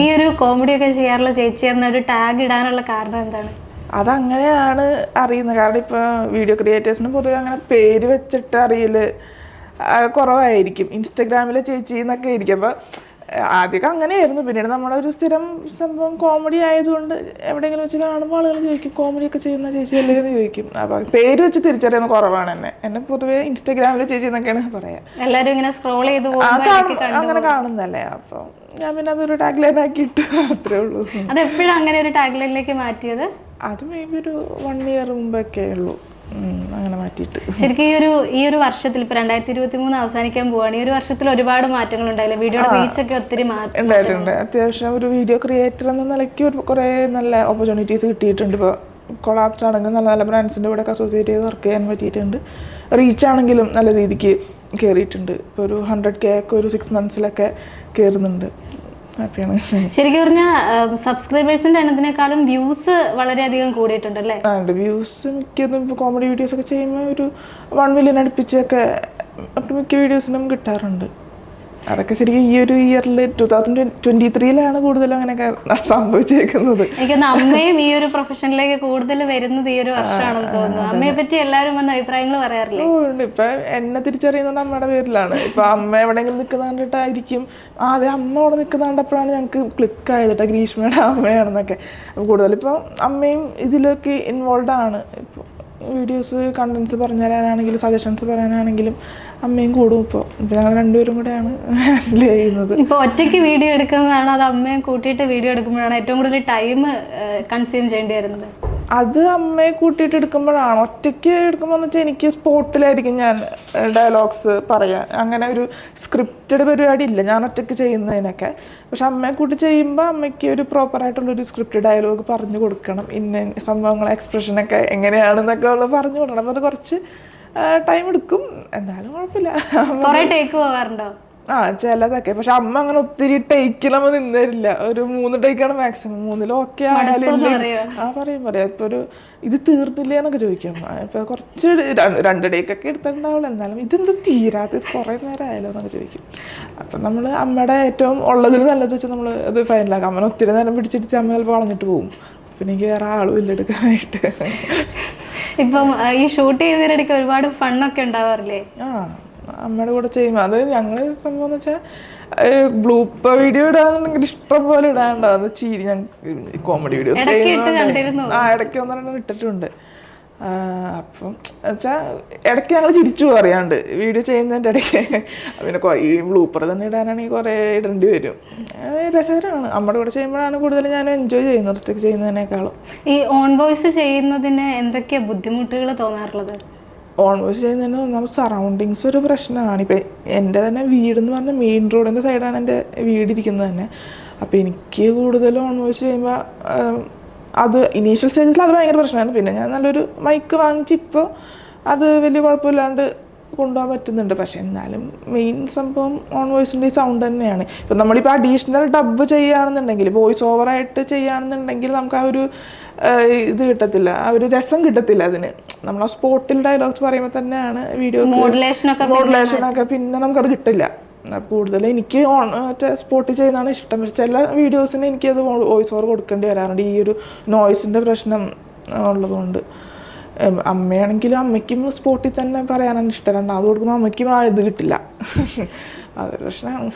ഈ ഒരു കോമഡി ഒക്കെ ചെയ്യാറുള്ള ചേച്ചി എന്നൊരു ടാഗ് ഇടാനുള്ള കാരണം എന്താണ്? അതങ്ങനെയാണ് അറിയുന്നത്. കാരണം ഇപ്പോൾ വീഡിയോ ക്രിയേറ്റേഴ്സിന് പൊതുവെ അങ്ങനെ പേര് വെച്ചിട്ട് അറിയൽ കുറവായിരിക്കും. ഇൻസ്റ്റഗ്രാമിലെ ചേച്ചി എന്നൊക്കെ ആയിരിക്കും അപ്പോൾ ആദ്യമൊക്കെ അങ്ങനെയായിരുന്നു. പിന്നീട് നമ്മുടെ ഒരു സ്ഥിരം സംഭവം കോമഡി ആയതുകൊണ്ട് എവിടെയെങ്കിലും വെച്ച് കാണുമ്പോൾ ആളുകൾ ചോദിക്കും കോമഡി ഒക്കെ ചെയ്യുന്ന ചേച്ചി അല്ലേ? എന്ന് ചോദിക്കും. അപ്പൊ പേര് വെച്ച് തിരിച്ചറിയുന്ന കുറവാണ് എന്നെ. എന്നെ പൊതുവേ ഇൻസ്റ്റാഗ്രാമിൽ ചേച്ചി എന്നൊക്കെയാണ് പറയാം എല്ലാരും ഇങ്ങനെ സ്ക്രോൾ ചെയ്ത് അങ്ങനെ കാണുന്നല്ലേ അപ്പോൾ ഞാൻ പിന്നെ അതൊരു ടാഗ് ലൈൻ ആക്കിയിട്ട് അത്രേ ഉള്ളൂ. അത് എപ്പോഴും അങ്ങനെ ഒരു ടാഗ് ലൈനിലേക്ക് മാറ്റിയത്? അത് മേ ബി ഒരു വൺ ഇയർ മുമ്പൊക്കെ ഉള്ളൂ. അങ്ങനെ മാറ്റിയിട്ട്. ശരിക്കും ഈ ഒരു ഈ ഒരു വർഷത്തിൽ ഇപ്പൊ രണ്ടായിരത്തി ഇരുപത്തി മൂന്ന് അവസാനിക്കാൻ പോവാണ്. ഈ ഒരു വർഷത്തിൽ ഒരുപാട് മാറ്റങ്ങൾ ഉണ്ടായില്ലേ? വീഡിയോയുടെ റീച്ച് ഒക്കെ ഒത്തിരി മാറ്റം ഉണ്ടായിട്ടുണ്ട്. അത്യാവശ്യം ഒരു വീഡിയോ ക്രിയേറ്റർ എന്ന നിലയ്ക്ക് ഒരു കുറേ നല്ല ഓപ്പർച്യൂണിറ്റീസ് കിട്ടിയിട്ടുണ്ട്. ഇപ്പോൾ കൊളാപ്സ് ആണെങ്കിലും നല്ല നല്ല ബ്രാൻഡ്സിന്റെ കൂടെ ഒക്കെ അസോസിയേറ്റ് ചെയ്ത് വർക്ക് ചെയ്യാൻ പറ്റിയിട്ടുണ്ട്. റീച്ച് ആണെങ്കിലും നല്ല രീതിക്ക് കയറിയിട്ടുണ്ട് ഇപ്പോൾ ഒരു ഹൺഡ്രഡ് കെ ഒക്കെ ഒരു സിക്സ് മന്ത്സിലൊക്കെ കയറുന്നുണ്ട് ശരിക്കും പറഞ്ഞാൽ സബ്സ്ക്രൈബേഴ്സിന്റെ എണ്ണത്തിനേക്കാളും വ്യൂസ് വളരെയധികം കൂടിയിട്ടുണ്ട് അല്ലേ ഉണ്ട് വ്യൂസ് മിക്കതും ഇപ്പോൾ കോമഡി വീഡിയോസ് ഒക്കെ ചെയ്യുമ്പോൾ ഒരു വൺ മില്യൺ അടുപ്പിച്ചൊക്കെ മിക്ക വീഡിയോസിനും കിട്ടാറുണ്ട്. അതൊക്കെ ശരിക്കും ഈ ഒരു ഇയറിൽ ടു തൗസൻഡ് ട്വന്റി ത്രീയിലാണ് കൂടുതലും അങ്ങനെയൊക്കെ സംഭവിച്ചേക്കുന്നത്. എനിക്കൊന്ന് അമ്മയും ഈ ഒരു പ്രൊഫഷനിലേക്ക് കൂടുതൽ വരുന്നത് ഈ ഒരു വർഷമാണെന്ന് തോന്നുന്നു. അമ്മയെ പറ്റി എല്ലാവരും വന്ന അഭിപ്രായങ്ങൾ പറയാറില്ലേ? ഓ ഉണ്ട്. ഇപ്പൊ എന്നെ തിരിച്ചറിയുന്നത് അമ്മയുടെ പേരിലാണ്. ഇപ്പൊ അമ്മ എവിടെയെങ്കിലും നിൽക്കുന്ന കണ്ടിട്ടായിരിക്കും. അതെ അമ്മ അവിടെ നിൽക്കുന്ന കണ്ടപ്പോഴാണ് ഞങ്ങൾക്ക് ക്ലിക്ക് ആയത് കേട്ടോ ഗ്രീഷ്മയുടെ അമ്മയാണെന്നൊക്കെ. കൂടുതലിപ്പോ അമ്മയും ഇതിലൊക്കെ ഇൻവോൾവ് ആണ്. വീഡിയോസ് കണ്ടൻസ് പറഞ്ഞു തരാനാണെങ്കിലും സജഷൻസ് പറയാനാണെങ്കിലും അമ്മയും കൂടും ഇപ്പോൾ ഇപ്പോൾ ഞങ്ങൾ രണ്ടുപേരും കൂടെയാണ് ഹാൻഡിൽ ചെയ്യുന്നത്. ഇപ്പൊ ഒറ്റയ്ക്ക് വീഡിയോ എടുക്കുന്നതാണ് അത് അമ്മയെ കൂട്ടിയിട്ട് വീഡിയോ എടുക്കുമ്പോഴാണ് ഏറ്റവും കൂടുതൽ ടൈം കൺസ്യൂം ചെയ്യേണ്ടി വരുന്നത്? അത് അമ്മയെ കൂട്ടിയിട്ട് എടുക്കുമ്പോഴാണ്. ഒറ്റയ്ക്ക് എടുക്കുമ്പോൾ എന്ന് വെച്ചാൽ എനിക്ക് സ്പോട്ടിലായിരിക്കും ഞാൻ ഡയലോഗ്സ് പറയാൻ അങ്ങനെ ഒരു സ്ക്രിപ്റ്റഡ് പരിപാടി ഇല്ല. ഞാൻ ഒറ്റയ്ക്ക് ചെയ്യുന്നതിനൊക്കെ. പക്ഷെ അമ്മയെ കൂട്ടി ചെയ്യുമ്പോൾ അമ്മയ്ക്ക് ഒരു പ്രോപ്പറായിട്ടുള്ളൊരു സ്ക്രിപ്റ്റ് ഡയലോഗ് പറഞ്ഞു കൊടുക്കണം. ഇന്ന സംഭവങ്ങൾ എക്സ്പ്രഷനൊക്കെ എങ്ങനെയാണെന്നൊക്കെ ഉള്ളത് പറഞ്ഞു കൊടുക്കണം. അപ്പോൾ അത് കുറച്ച് ടൈം എടുക്കും. എന്തായാലും കുഴപ്പമില്ല. ടേക്ക് പോവാറുണ്ടോ? ആ ചിലതൊക്കെ. പക്ഷെ അമ്മ അങ്ങനെ ഒത്തിരി ടേക്കിലമ്മ നിന്നരില്ല. ഒരു മൂന്ന് ടേക്കാണ് മാക്സിമം മൂന്നിലും ഓക്കെ ആയാലും? ആ പറയും പറയാം. ഇപ്പൊ ഒരു ഇത് തീർന്നില്ല എന്നൊക്കെ ചോദിക്കും. ഇപ്പൊ കുറച്ച് രണ്ട് ടേക്കൊക്കെ എടുത്തിട്ടുണ്ടാവുള്ളൂ. എന്നാലും ഇതെന്ത് തീരാത്ത കുറെ നേരം ആയാലോ എന്നൊക്കെ ചോദിക്കും. അപ്പൊ നമ്മൾ അമ്മയുടെ ഏറ്റവും ഉള്ളതിൽ നല്ലത് വെച്ചാൽ നമ്മൾ അത് ഫൈനലാക്കാം അമ്മനെ ഒത്തിരി നേരം പിടിച്ചിട്ട് അമ്മ ചിലപ്പോൾ വളഞ്ഞിട്ട് പോകും പിന്നെ എനിക്ക് വേറെ ആളും ഇല്ല എടുക്കാനായിട്ട്. ഇപ്പം ഈ ഷൂട്ട് ചെയ്തതിനിടയ്ക്ക് ഒരുപാട് ഫണ്ണൊക്കെ ഉണ്ടാവാറില്ലേ? ആ. അമ്മയുടെ കൂടെ ചെയ്യുമ്പോൾ അത് ഞങ്ങൾ സംഭവം എന്ന് വെച്ചാൽ ബ്ലൂപ്പർ വീഡിയോ ഇടാന്നുണ്ടെങ്കിൽ ഇഷ്ടം പോലെ ഇടാനുണ്ടാവും ചീരി ഞാൻ കോമഡി വീഡിയോ. ആ ഇടയ്ക്ക് ഒന്നെണ്ണം ഇട്ടിട്ടുണ്ട്. ആ, അപ്പം വെച്ചാൽ ഇടയ്ക്ക് ഞങ്ങൾ ചിരിച്ചു അറിയാണ്ട്. വീഡിയോ ചെയ്യുന്നതിന്റെ ഇടയ്ക്ക്. പിന്നെ ഈ ബ്ലൂപ്പർ തന്നെ ഇടാനാണെങ്കിൽ കുറേ ഇടേണ്ടി വരും. രസകരമാണ്. നമ്മുടെ കൂടെ ചെയ്യുമ്പോഴാണ് കൂടുതൽ ഞാൻ എൻജോയ് ചെയ്യുന്നത് ഒറ്റയ്ക്ക് ചെയ്യുന്നതിനേക്കാളും. ഈ ഓൺ വോയിസ് ചെയ്യുന്നതിന് എന്തൊക്കെയാ ബുദ്ധിമുട്ടുകൾ തോന്നാറുള്ളത്? വോയിസ് തന്നെ ഒന്നാമത് സറൗണ്ടിങ്സ് ഒരു പ്രശ്നമാണ്. ഇപ്പം എന്റെ തന്നെ വീടെന്ന് പറഞ്ഞാൽ മെയിൻ റോഡിന്റെ സൈഡാണ് എന്റെ വീടിരിക്കുന്നത് തന്നെ. അപ്പോൾ എനിക്ക് കൂടുതലും ഓൾമോസ്റ്റ് ചെയ്യുമ്പോൾ അത് ഇനീഷ്യൽ സ്റ്റേജസിൽ അത് ഭയങ്കര പ്രശ്നമായിരുന്നു പിന്നെ ഞാൻ നല്ലൊരു മൈക്ക് വാങ്ങിച്ച് ഇപ്പോൾ അത് വലിയ കുഴപ്പമില്ലാണ്ട് കൊണ്ടുപോകാൻ പറ്റുന്നുണ്ട്. പക്ഷെ എന്നാലും മെയിൻ സംഭവം ഓൺ വോയിസിന്റെ സൗണ്ട് തന്നെയാണ്. ഇപ്പം നമ്മളിപ്പോൾ അഡീഷണൽ ഡബ് ചെയ്യുകയാണെന്നുണ്ടെങ്കിൽ വോയിസ് ഓവറായിട്ട് ചെയ്യുകയാണെന്നുണ്ടെങ്കിൽ നമുക്ക് ആ ഒരു ഇത് കിട്ടത്തില്ല. ആ ഒരു രസം കിട്ടത്തില്ല അതിന്. നമ്മൾ ആ സ്പോട്ടിൽ ഡയലോഗ്സ് പറയുമ്പോൾ തന്നെയാണ് വീഡിയോ മോഡുലേഷനൊക്കെ പിന്നെ നമുക്കത് കിട്ടില്ല. കൂടുതൽ എനിക്ക് ഓൺ മറ്റേ സ്പോട്ടിൽ ചെയ്യുന്നതാണ് ഇഷ്ടം. പക്ഷെ ചില വീഡിയോസിന് എനിക്കത് വോയിസ് ഓവർ കൊടുക്കേണ്ടി വരാറുണ്ട്. ഈ ഒരു നോയ്സിന്റെ പ്രശ്നം ഉള്ളതുകൊണ്ട്. അമ്മയാണെങ്കിലും അമ്മയ്ക്കും സ്പോട്ടിൽ തന്നെ പറയാനാണ് ഇഷ്ടം. അത് കൊടുക്കുമ്പോൾ അമ്മയ്ക്കും ആ ഇത് കിട്ടില്ല. അതൊരു പ്രശ്നമാണ്